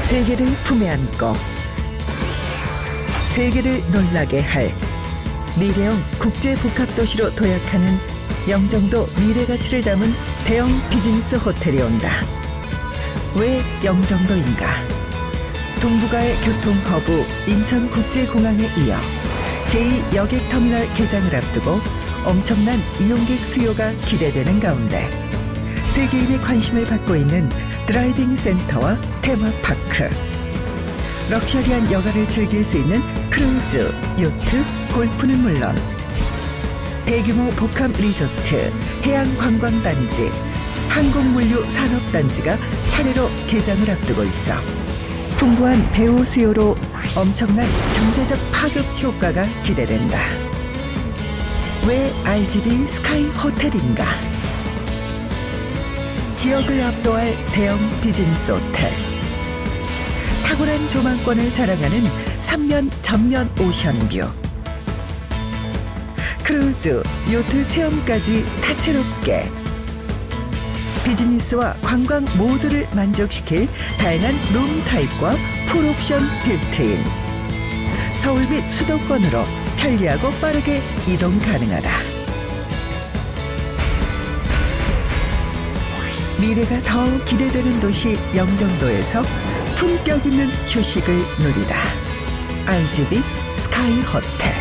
세계를 품에 안고 세계를 놀라게 할 미래형 국제 복합 도시로 도약하는 영종도 미래 가치를 담은 대형 비즈니스 호텔이 온다. 왜 영종도인가? 동북아의 교통 허브 인천국제공항에 이어 제2 여객터미널 개장을 앞두고 엄청난 이용객 수요가 기대되는 가운데 세계인의 관심을 받고 있는 드라이빙 센터와 테마파크 럭셔리한 여가를 즐길 수 있는 크루즈, 요트, 골프는 물론 대규모 복합 리조트, 해양 관광단지, 항공물류 산업단지가 차례로 개장을 앞두고 있어 풍부한 배우 수요로 엄청난 경제적 파급 효과가 기대된다. 왜 RGB 스카이 호텔인가? 지역을 압도할 대형 비즈니스 호텔. 탁월한 조망권을 자랑하는 삼면 전면 오션뷰. 크루즈, 요트 체험까지 다채롭게 비즈니스와 관광 모두를 만족시킬 다양한 룸 타입과 풀옵션 빌트인 서울 및 수도권으로 편리하고 빠르게 이동 가능하다. 미래가 더욱 기대되는 도시 영종도에서 품격 있는 휴식을 누리다. RGB 스카이 호텔